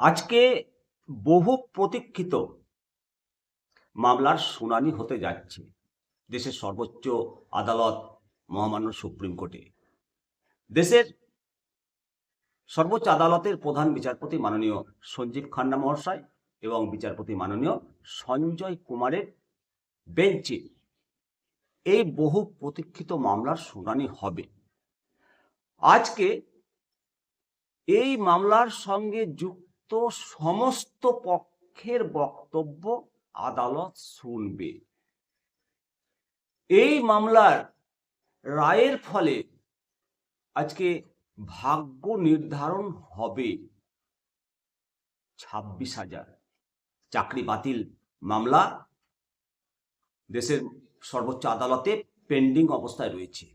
আজকে বহু প্রতীক্ষিত মামলার শুনানি হতে যাচ্ছে দেশের সর্বোচ্চ আদালত, মহামান্য সুপ্রিম কোর্টে। দেশের সর্বোচ্চ আদালতের প্রধান বিচারপতি মাননীয় সঞ্জীব খান্না মহাশয় এবং বিচারপতি মাননীয় সঞ্জয় কুমারের বেঞ্চে এই বহু প্রতীক্ষিত মামলার শুনানি হবে। আজকে এই মামলার সঙ্গে যুক্ত সমস্ত পক্ষের বক্তব্য আদালত শুনবে। এই মামলার রায়ের ফলে আজকে ভাগ্য নির্ধারণ হবে। ছাব্বিশ হাজার চাকরি বাতিল মামলা দেশের সর্বোচ্চ আদালতে পেন্ডিং অবস্থায় রয়েছে।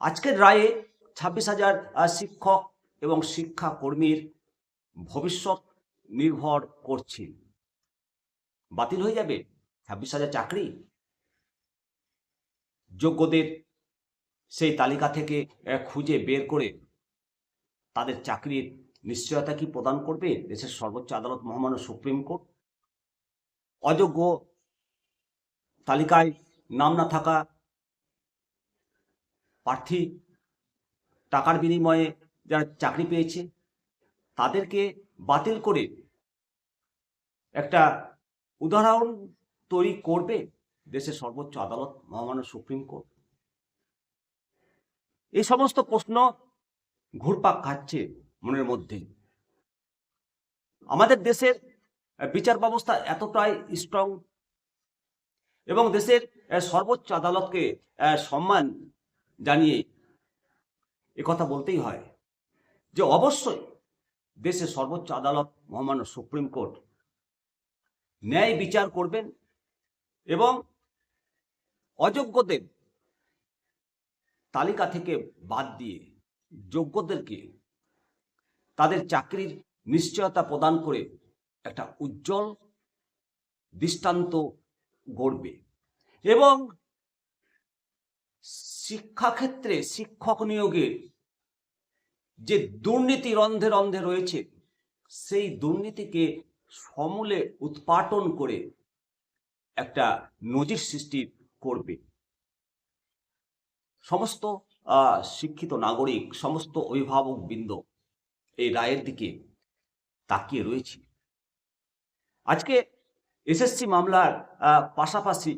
আজকের রায়ে ছাব্বিশ হাজার শিক্ষক এবং শিক্ষা কর্মীর ভবিষ্যৎ নির্ভর করছে। বাতিল হয়ে যাবে ছাব্বিশ হাজার চাকরি। যোগ্যদের সেই তালিকা থেকে খুঁজে বের করে তাদের চাকরির নিশ্চয়তা কি প্রদান করবে? দেশের সর্বোচ্চ আদালত মহামান্য সুপ্রিম কোর্ট। অযোগ্য তালিকায় নাম না থাকা প্রার্থী টাকার বিনিময়ে যারা চাকরি পেয়েছে তাদেরকে বাতিল করে একটা উদাহরণ তৈরি করবে দেশের সর্বোচ্চ আদালত, মহামান্য সুপ্রিম কোর্ট। এই সমস্ত প্রশ্ন ঘুরপাক খাচ্ছে মনের মধ্যে। আমাদের দেশের বিচার ব্যবস্থা এতটাই স্ট্রং এবং দেশের সর্বোচ্চ আদালতকে সম্মান জানিয়ে কথা বলতেই হয় যে অবশ্যই দেশের সর্বোচ্চ আদালত, মহামান্য সুপ্রিম কোর্ট ন্যায় বিচার করবেন এবং অযোগ্যদের তালিকা থেকে বাদ দিয়ে যোগ্যদেরকে তাদের চাকরির নিশ্চয়তা প্রদান করে একটা উজ্জ্বল দৃষ্টান্ত গড়বে এবং শিক্ষাক্ষেত্রে শিক্ষক নিয়োগের যে দুর্নীতি রন্ধে রন্ধে রয়েছে, সেই দুর্নীতিকে সমূলে উৎপাটন করে একটা নজির সৃষ্টি করবে। সমস্ত শিক্ষিত নাগরিক, সমস্ত অভিভাবক বৃন্দ এই রায়ের দিকে তাকিয়ে রয়েছে। আজকে এসএসসি মামলার পাশাপাশি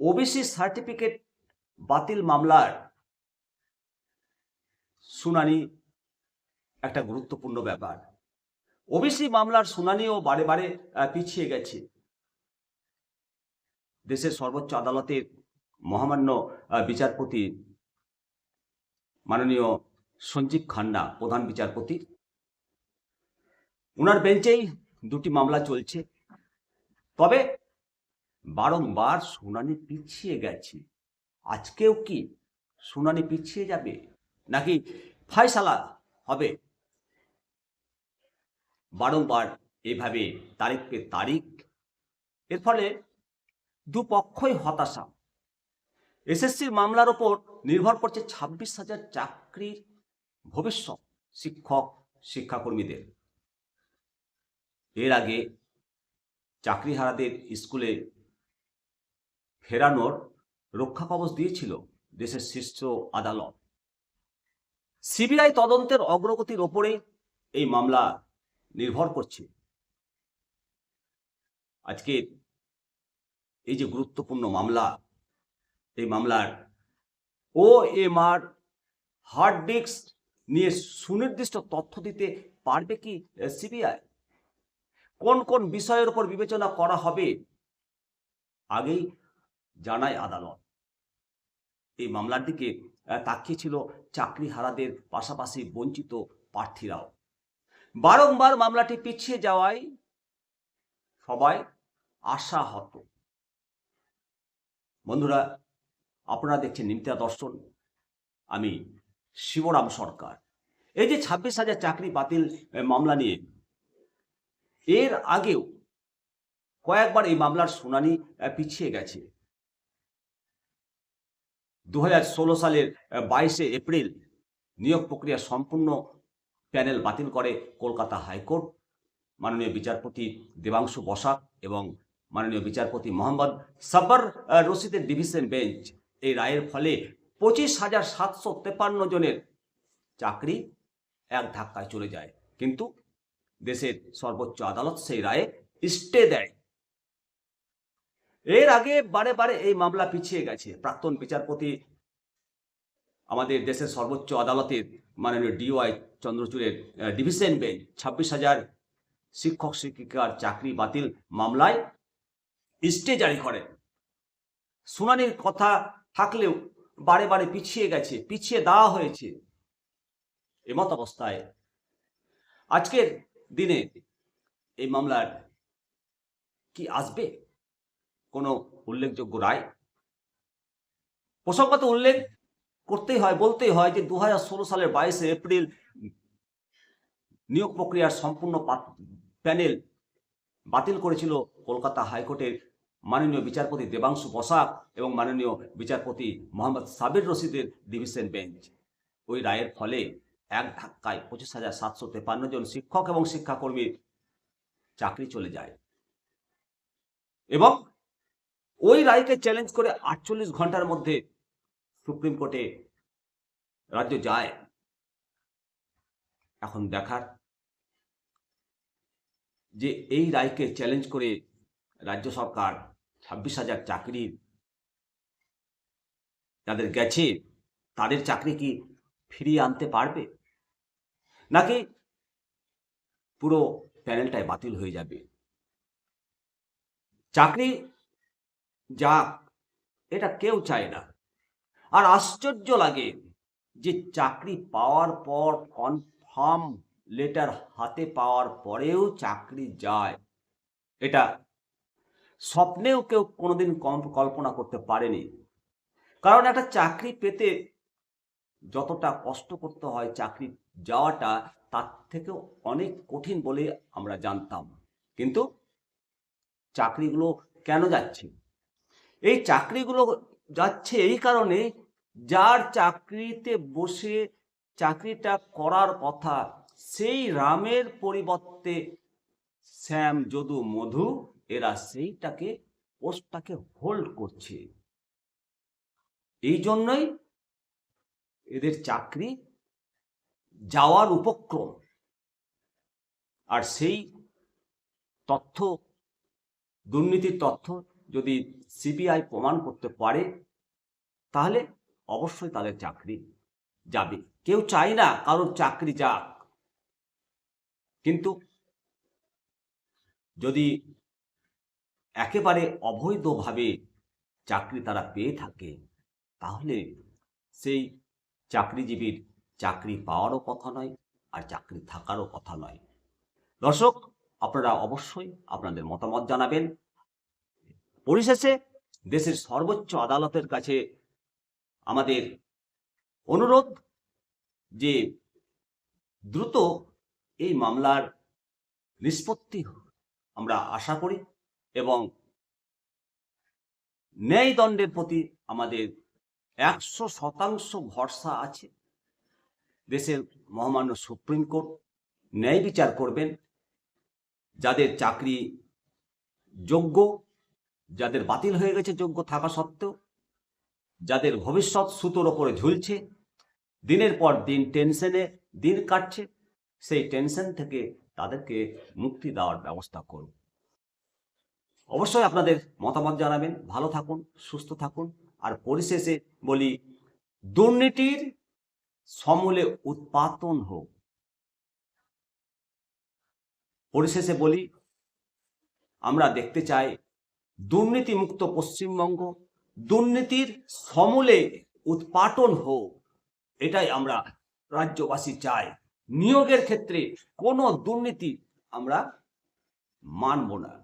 ওবিসি সার্টিফিকেট বাতিল মামলার শুনানি একটা গুরুত্বপূর্ণ ব্যাপার। ওবিসি মামলার শুনানিও বারে বারে পিছিয়ে গেছে। দেশের সর্বোচ্চ আদালতের মহামান্য বিচারপতি মাননীয় সঞ্জীব খান্না প্রধান বিচারপতি ওনার বেঞ্চেই দুটি মামলা চলছে। তবে বারংবার শুনানি পিছিয়ে গেছে। আজকেও কি শুনানি পিছিয়ে যাবে? নাকি ফায়সালা হবে? বারংবার এভাবে তারিখ পে তারিখ। এর ফলে দুপক্ষই হতাশা। এসএসসির মামলার ওপর নির্ভর করছে ছাব্বিশ হাজার চাকরির ভবিষ্যৎ শিক্ষক, শিক্ষাকর্মীদের। এর আগে চাকরিহারাদের স্কুলে ফেরানোর রক্ষা কবচ দিয়েছিল দেশের শীর্ষ আদালত। সিবিআই তদন্তের অগ্রগতির ওপরে এই মামলা নির্ভর করছে। আজকে এই যে গুরুত্বপূর্ণ মামলা, এই মামলার ও এম আর হার্ড ডিস্ক নিয়ে সুনির্দিষ্ট তথ্য দিতে পারবে কি সিবিআই? কোন কোন বিষয়ের উপর বিবেচনা করা হবে? আগেই জানায় আদালত। এই মামলার দিকে তাকিয়েছিল চাকরিহারাদের পাশাপাশি বঞ্চিত প্রার্থীরাও। বারংবার মামলাটি পিছিয়ে যাওয়ায় সবাই আশাহত। বন্ধুরা, আপনারা দেখছেন নিমতা দর্শন। আমি শিবরাম সরকার। এই যে ছাব্বিশ হাজার চাকরি বাতিল মামলা নিয়ে, এর আগেও কয়েকবার এই মামলার শুনানি পিছিয়ে গেছে। দু হাজার ষোলো সালের বাইশে এপ্রিল নিয়োগ প্রক্রিয়া সম্পূর্ণ প্যানেল বাতিল করে কলকাতা হাইকোর্ট। মাননীয় বিচারপতি দেবাংশু বসাক এবং মাননীয় বিচারপতি মোহাম্মদ সাব্বার রশিদের ডিভিশন বেঞ্চ। এই রায়ের ফলে পঁচিশ হাজার সাতশো তেপান্ন জনের চাকরি এক ধাক্কায় চলে যায়। কিন্তু দেশের সর্বোচ্চ আদালত সেই রায়ে স্টে দেয়। এর আগে বারে বারে এই মামলা পিছিয়ে গেছে। প্রাক্তন বিচারপতি আমাদের দেশের সর্বোচ্চ আদালতের মাননীয় ডিওয়াই চন্দ্রচূড়ের ডিভিশন বেঞ্চ ছাব্বিশ হাজার শিক্ষক শিক্ষিকার চাকরি বাতিল মামলায় স্টে জারি করেন শুনানির কথা থাকলেও বারে বারে পিছিয়ে গেছে, পিছিয়ে দেওয়া হয়েছে এমত অবস্থায় আজকের দিনে এই মামলার কি আসবে? কোনো উল্লেখযোগ্য রায়। প্রসঙ্গত উল্লেখ করতেই হয়, বলতেই হয় যে দু সালের বাইশে এপ্রিল নিয়োগ প্রক্রিয়ার সম্পূর্ণ প্যানেল বাতিল করেছিল কলকাতা হাইকোর্টের মাননীয় বিচারপতি দেবাংশু বসাক এবং মাননীয় বিচারপতি মোহাম্মদ সাবির রশিদের ডিভিশন বেঞ্চ। ওই রায়ের ফলে এক ধাক্কায় পঁচিশ হাজার সাতশো তেপান্ন জন শিক্ষক এবং শিক্ষাকর্মীর চাকরি চলে যায়। এবং ওই রায়কে চ্যালেঞ্জ করে আটচল্লিশ ঘণ্টার মধ্যে সুপ্রিম কোর্টে রাজ্য যায়। এখন দেখার যে এই রায়কে চ্যালেঞ্জ করে রাজ্য সরকার ছাব্বিশ হাজার চাকরি যাদের গেছে, তাদের চাকরি কি ফিরিয়ে আনতে পারবে? নাকি পুরো প্যানেলটাই বাতিল হয়ে যাবে? চাকরি যাক, এটা কেউ চায় না। আর আশ্চর্য লাগে যে চাকরি পাওয়ার পর কনফার্ম লেটার হাতে পাওয়ার পরেও চাকরি যায়। এটা স্বপ্নেও কেউ কোনোদিন কম- কল্পনা করতে পারেনি। কারণ একটা চাকরি পেতে যতটা কষ্ট করতে হয় চাকরি যাওয়াটা, তার থেকেও অনেক কঠিন বলে আমরা জানতাম। কিন্তু চাকরিগুলো কেন যাচ্ছে? এই চাকরিগুলো যাচ্ছে এই কারণে যার চাকরিতে বসে চাকরিটা করার কথা সেই রামের পরিবর্তে শ্যাম, যদু, মধু এরা সেইটাকে পোস্টটাকে হোল্ড করছে। এই জন্যই এদের চাকরি যাওয়ার উপক্রম। আর সেই তথ্য, দুর্নীতির তথ্য যদি সিবিআই প্রমাণ করতে পারে, তাহলে অবশ্যই তাদের চাকরি যাবে। কেউ চায় না কারোর চাকরি যাক। কিন্তু যদি একেবারে অবৈধভাবে চাকরি তারা পেয়ে থাকে, তাহলে সেই চাকরিজীবীর চাকরি পাওয়ারও কথা নয় আর চাকরি থাকারও কথা নয়। দর্শক, আপনারা অবশ্যই আপনাদের মতামত জানাবেন। পরিশেষে দেশের সর্বোচ্চ আদালতের কাছে আমাদের অনুরোধ যে দ্রুত এই মামলার নিষ্পত্তি আমরা আশা করি, এবং ন্যায়দণ্ডের প্রতি আমাদের একশো শতাংশ ভরসা আছে। দেশের মহামান্য সুপ্রিম কোর্ট ন্যায় বিচার করবেন, যাদের চাকরি যোগ্য যাদের বাতিল হয়ে গেছে যোগ্য থাকা সত্ত্বেও, যাদের ভবিষ্যৎ সুতোর ওপরে ঝুলছে, দিনের পর দিন টেনশনে দিন কাটছে, সেই টেনশন থেকে তাদেরকে মুক্তি দেওয়ার ব্যবস্থা করুন। অবশ্যই আপনাদের মতামত জানাবেন। ভালো থাকুন, সুস্থ থাকুন। আর পরিশেষে বলি, দুর্নীতির সমূলে উৎপাতন হোক। পরিশেষে বলি, আমরা দেখতে চাই দুর্নীতিমুক্ত পশ্চিমবঙ্গ, দুর্নীতির সমূলে উৎপাটন হোক, এটাই আমরা রাজ্যবাসী চাই। নিয়োগের ক্ষেত্রে কোনো দুর্নীতি আমরা মানব না।